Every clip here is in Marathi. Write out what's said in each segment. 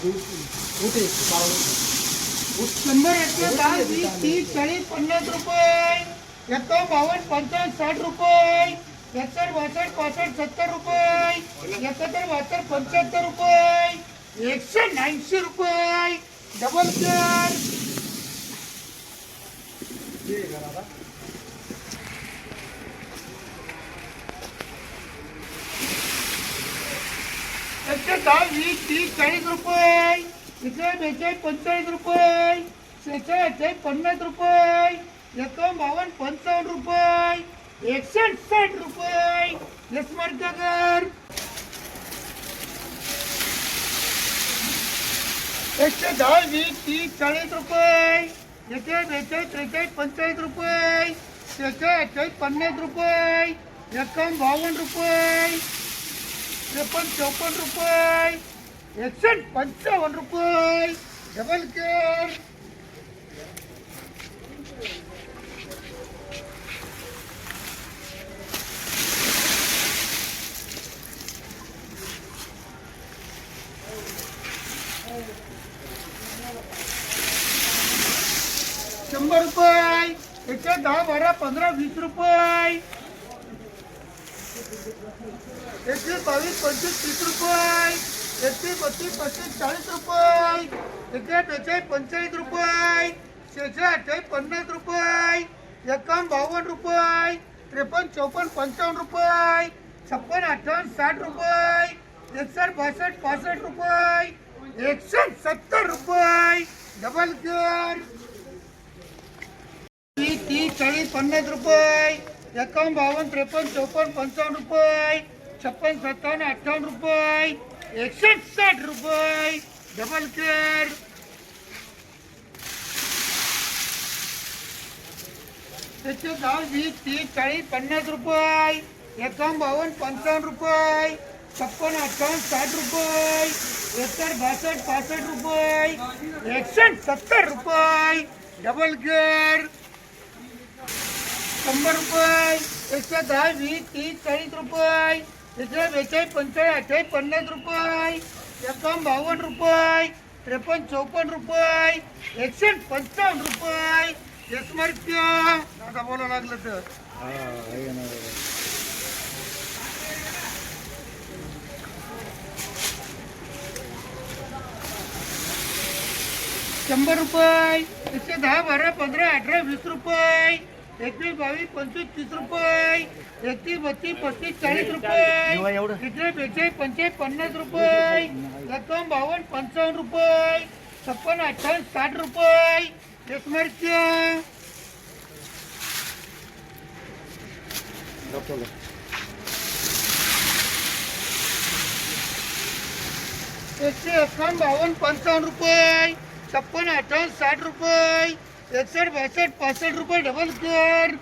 शंभर एकशे दहा वीस तीस चाळीस पन्नास रुपये. एकावन्न बावन्न पंचावन्न साठ रुपये. एकसष्ट बासष्ट पासष्ट सत्तर रुपये. एकाहत्तर बहात्तर पंच्याहत्तर रुपये. एकशे ऐंशी रुपये. डबल कर एकशे दहा वीस तीस चाळीस रुपये? इकडे बेचाळीस पंचेचाळीस रुपये. शेहेचाळीस अठ्ठावीस पन्नास रुपये. एकावन्न बावन्न पंचावन्न रुपये. एकशे साठ रुपये. यशमार्ग कर एकशे दहा वीस तीस चाळीस रुपये. एकशे बेचाळीस त्रेचाळीस पंचेचाळीस रुपये. शेहेचाळीस अठ्ठावीस पन्नास रुपये. एकावन्न बावन्न रुपये. त्रेपन्न चौपन्न रुपये. एकसष्ट पंचावन्न रुपये. डबल केअर शंभर रुपये. एकशे दहा बारा पंधरा वीस रुपये. एकशे बावीस पंचवीस तीस रुपये. एकशे बत्तीस पस्तीस चाळीस रुपये. एकशे बेचाळीस पंचेचाळीस रुपये. शेहेचाळीस अठ्ठावीस पन्नास रुपये. एकावन्न बावन्न रुपये. त्रेपन्न चौपन्न पंचावन्न रुपये. छप्पन अठ्ठावन्न साठ रुपये. एकसष्ट बासष्ट पासष्ट रुपये. एकशे सत्तर रुपये. डबल कर ती तीस चाळीस पन्नास रुपये. एकावन्न बावन्न त्रेपन्न चौपन्न पंचावन्न रुपये छप्पन सत्तावन्न अठ्ठावन्न रुपये एकसष्ट साठ रुपये. डबल केअर त्याचे दहा वीस तीस चाळीस पन्नास रुपये. एकावन्न बावन्न पंचावन्न रुपये. छप्पन अठ्ठावन्न साठ रुपये. एकसष्ट बासष्ट पासष्ट रुपये. एकसष्ट सत्तर रुपये. डबल केअर शंभर रुपये एकशे दहा वीस तीस चाळीस रुपये. एकशे बेचाळीस पंचेचाळीस अठ्ठावीस पन्नास रुपये. एकावन्न बावन्न रुपये. त्रेपन्न चौपन्न रुपये. एकशे पंचावन्न रुपये. आता बोला लागलं तर. शंभर रुपये. एकशे दहा बारा पंधरा अठरा वीस रुपये. एकवीस बावीस पंचवीस तीस रुपये. एकतीस बत्तीस पस्तीस चाळीस रुपये. इकडे बेचाळीस पंचेचाळीस पन्नास रुपये. एकावन्न बावन्न पंचावन्न रुपये. छप्पन अठ्ठावन्न साठ रुपये. एकमार्क्य एकशे एकावन्न बावन्न पंचावन्न रुपये. छप्पन अठ्ठावन्न साठ रुपये. एकसष्ट बासष्ट पासष्ट रुपये डबल केअर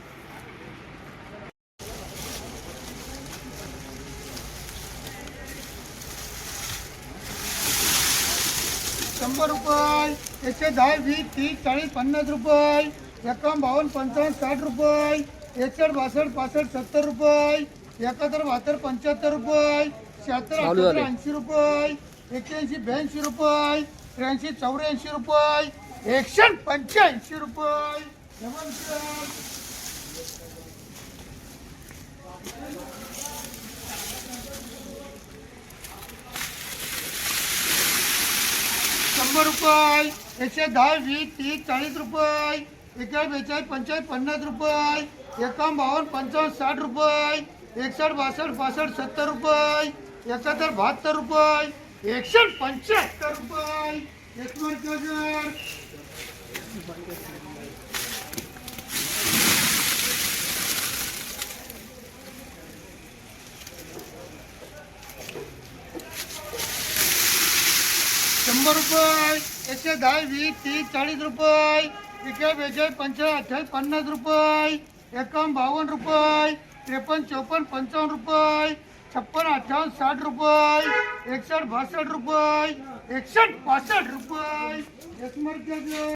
शंभर रुपये एकशे दहा वीस तीस चाळीस पन्नास रुपये एकावन्न बावन्न पंचावन्न साठ रुपये एकसष्ट बासष्ट पासष्ट सत्तर रुपये एकाहत्तर बहात्तर पंच्याहत्तर रुपये शहात्तर अठ्याहत्तर ऐंशी रुपये एक्क्याऐंशी ब्याऐंशी रुपये त्र्याऐंशी चौऱ्याऐंशी रुपये एकशे पंच्याऐंशी रुपये. शंभर रुपये. एकशे दहा वीस तीस चाळीस रुपये. एकेचाळीस बेचाळीस पंचेचाळीस पन्नास रुपये. एकावन्न बावन्न पंचावन्न साठ रुपये. एकसष्ट बासष्ट पासष्ट सत्तर रुपये. एकाहत्तर बहात्तर रुपये. एकशे पंच्याहत्तर रुपये. एकवीस हजार शंभर रुपये एकशे दहा वीस तीस चाळीस रुपये इकडे बेचाळीस पंचेचाळीस अठ्ठावीस पन्नास रुपये एकावन्न बावन्न रुपये त्रेपन्न चौपन्न पंचावन्न रुपये छप्पन अठ्ठावन्न साठ रुपये एकसष्ट बासष्ट रुपये एकसष्ट पासष्ट रुपये एकमार्ग